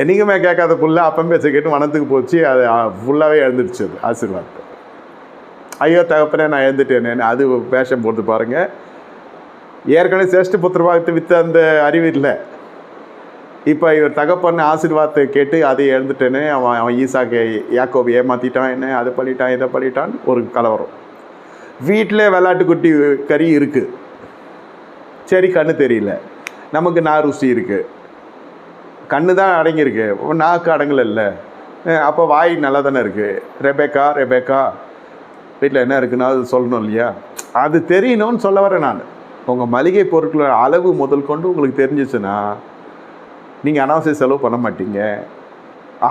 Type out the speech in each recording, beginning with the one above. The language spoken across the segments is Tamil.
என்னைக்குமே கேட்காத புள்ள அப்பம் பேச்ச கேட்டு வனத்துக்கு போச்சு அது ஃபுல்லாகவே எழுந்துடுச்சு அது ஆசீர்வாதம் ஐயோ தகப்பனே நான் எழுந்துட்டேனேன்னு அது வேஷம் போட்டு பாருங்கள் ஏற்கனவே சேஷ்ட புத்திரவாகத்தை விற்ற அந்த அறிவு இல்லை. இப்போ இவர் தகப்பன் ஆசீர்வாதத்தை கேட்டு அதை எழுந்துட்டேனே அவன் அவன் ஈசாக்கை யாக்கோபு ஏமாற்றிட்டான் என்ன அதை பண்ணிட்டான் இதை பண்ணிட்டான் ஒரு கலவரம். வீட்டில் விளாட்டுக்குட்டி கறி இருக்குது சரி கண்ணு தெரியல. நமக்கு நான் ருசி இருக்குது கண்ணு தான் அடங்கியிருக்கு. நாக்கு அடங்கலைல்ல. அப்போ வாய் நல்லா தானே இருக்குது ரெபேக்கா ரெபேக்கா. வீட்டில் என்ன இருக்குன்னா அது சொல்லணும் இல்லையா? அது தெரியணும்னு சொல்ல வரேன் நான். உங்கள் மளிகை பொருட்களோட அளவு முதல் கொண்டு உங்களுக்கு தெரிஞ்சிச்சுன்னா நீங்கள் அனாவசிய செலவு பண்ண மாட்டீங்க.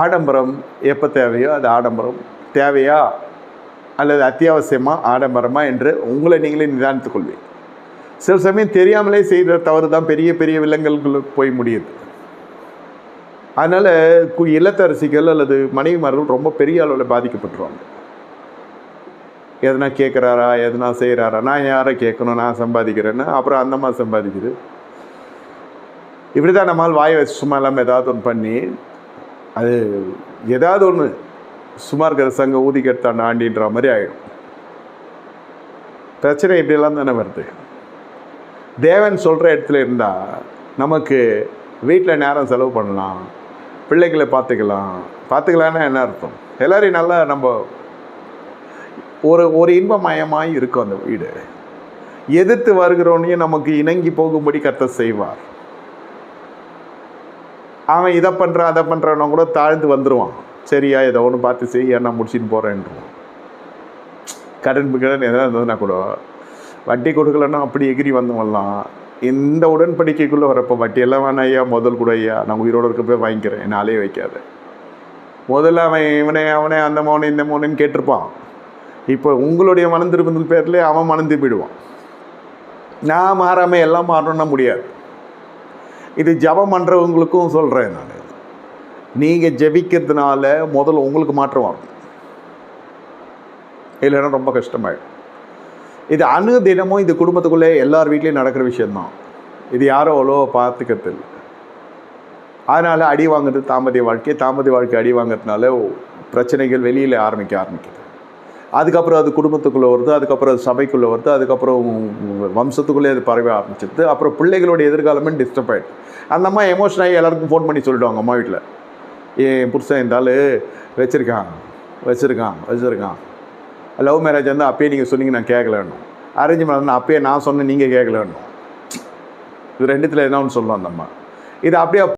ஆடம்பரம் எப்போ தேவையோ அது ஆடம்பரம். தேவையா? அல்லது அத்தியாவசியமாக ஆடம்பரமாக என்று உங்களை நீங்களே நிதானித்துக் கொள்வீங்க. சில சமயம் தெரியாமலே செய்கிற தவறு தான் பெரிய பெரிய விலங்குகளுக்கு போய் முடியுது. அதனால் கு இல்லத்தரசிகள் அல்லது மனைவிமார்கள் ரொம்ப பெரிய அளவில் பாதிக்கப்பட்டுருவாங்க. எதனா கேட்குறாரா எதனா செய்கிறாரா நான் யாரை கேட்கணும் நான் சம்பாதிக்கிறேன்னு அப்புறம் அந்த மாதிரி சம்பாதிக்குது. இப்படி தான் நம்மால் வாயை வச்சு சும்மா இல்லாமல் ஏதாவது ஒன்று பண்ணி அது ஏதாவது ஒன்று சும்மா இருக்கிற சங்க ஊதி கெடுத்தான் ஆண்டின்ற மாதிரி ஆகிடும் பிரச்சனை இப்படியெல்லாம் தானே வருது. தேவன் சொல்கிற இடத்துல இருந்தால் நமக்கு வீட்டில் நேரம் செலவு பண்ணலாம். பிள்ளைகளை பார்த்துக்கலாம். பார்த்துக்கலான்னா என்ன அர்த்தம்? எல்லாரையும் நல்லா நம்ம ஒரு ஒரு இன்பமயமாக இருக்கும் அந்த வீடு. எதிர்த்து வருகிறவனையும் நமக்கு இணங்கி போகும்படி கத்த செய்வார். அவன் இதை பண்ணுறான் அதை பண்ணுறான் கூட தாழ்ந்து வந்துடுவான் சரியா இதை ஒன்று பார்த்து செய்ய நான் முடிச்சின்னு போகிறேன்றான் கடன் கடன் எதாவது இருந்ததுன்னா கூட வட்டி கொடுக்கலன்னா அப்படி எகிரி வந்தவங்கலாம் இந்த உடன்படிக்கைக்குள்ளே வரப்போ வட்டி எல்லாம் வேணாம் ஐயா முதல் கூட ஐயா. நான் உயிரோடு இருக்க போய் வாங்கிக்கிறேன். என்ன அலைய முதல்ல அவன் இவனே அவனே அந்த மௌனம் இந்த மௌனன்னு கேட்டிருப்பான். இப்போ உங்களுடைய மனம் திரும்புதல் பேரில் அவன் மனம் போயிடுவான் நான் மாறாமல் எல்லாம் மாறணும்னா முடியாது. இது ஜபம் பண்ணுறவங்களுக்கும் சொல்கிறேன் நான். நீங்கள் ஜெபிக்கிறதுனால முதல்ல உங்களுக்கு மாற்றம் வரும். இல்லைன்னா ரொம்ப கஷ்டமாயிடும். இது அணு தினமும் இந்த குடும்பத்துக்குள்ளே எல்லார் வீட்லேயும் நடக்கிற விஷயந்தான் இது யாரும் அவ்வளோ பார்த்துக்கிறது இல்லை அதனால் அடி வாங்குறது தாம்பத்திய வாழ்க்கை தாம்பத்திய வாழ்க்கை அடி வாங்குறதுனால பிரச்சனைகள் வெளியில் ஆரம்பிக்க ஆரம்பிக்குது. அதுக்கப்புறம் அது குடும்பத்துக்குள்ளே வருது அதுக்கப்புறம் அது சபைக்குள்ளே வருது அதுக்கப்புறம் வம்சத்துக்குள்ளே அது பரவ ஆரம்பிச்சிருது. அப்புறம் பிள்ளைகளோட எதிர்காலமே டிஸ்டர்ப் ஆகிடுது அந்த அம்மா எமோஷன் ஆகி எல்லாருக்கும் ஃபோன் பண்ணி சொல்லிடுவாங்க அம்மா வீட்டில் என் புருஷன் இருந்தாலும் வச்சுருக்கான் வச்சுருக்கான் வச்சுருக்கான். லவ் மேரேஜ் வந்து அப்பயே நீங்கள் சொன்னீங்க நான் கேட்கலன்னு அரேஞ்ச் மேரேஜ் அப்பயே நான் சொன்னேன் நீங்கள் கேட்கலன்னு இது ரெண்டுத்தில் என்ன ஒன்று சொல்லுவோம் அந்த அம்மா. இது அப்படியே